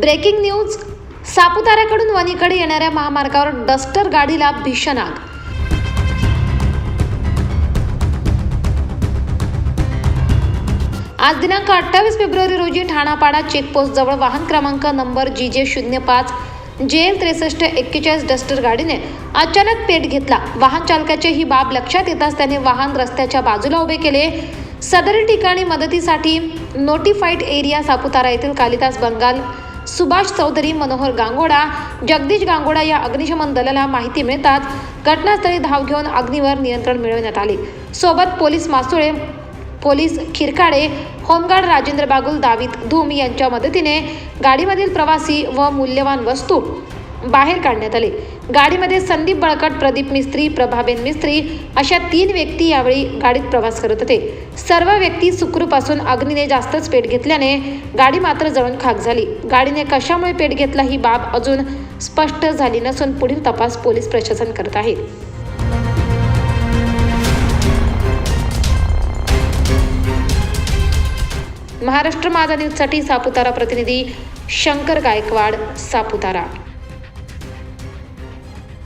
Breaking news. सापुताऱ्याकडून वणीकडे येणाऱ्या महामार्गावर duster गाडीला भीषण आग. आज दिनांक अठ्ठावीस फेब्रुवारी रोजी ठाणापाडा चेकपोस्ट जवळ वाहन क्रमांक नंबर जी जे शून्य पाच जे एल त्रेसष्ट एक्केचाळीस डस्टर गाडीने अचानक पेट घेतला. वाहन चालकाची ही बाब लक्षात येताच त्याने वाहन रस्त्याच्या बाजूला उभे केले. सदर ठिकाणी मदतीसाठी नोटिफाईड एरिया सापुतारा येथील कालिदास बंगाल सुभाष चौधरी मनोहर गांगोडा जगदीश गांगोडा या अग्निशमन दलाला माहिती मिळताच घटनास्थळी धाव घेऊन अग्नीवर नियंत्रण मिळवण्यात आले. सोबत police Masule police Khirkade home guard Rajendra Bagul Davit Dhoom यांच्या मदतीने गाडीमधील प्रवासी व मूल्यवान वस्तू बाहेर काढण्यात आले. गाडीमध्ये संदीप बळकट प्रदीप मिस्त्री प्रभाबेन मिस्त्री अशा तीन व्यक्ती यावेळी गाडीत प्रवास करत होते. सर्व व्यक्ती सुखरूप असून अग्नीने जास्तच पेट घेतल्याने गाडी मात्र जळून खाक झाली. गाडीने कशामुळे पेट घेतला ही बाब अजून स्पष्ट झाली नसून पुढील तपास पोलीस प्रशासन करत आहे. महाराष्ट्र माझा न्यूजसाठी सापुतारा प्रतिनिधी शंकर गायकवाड सापुतारा.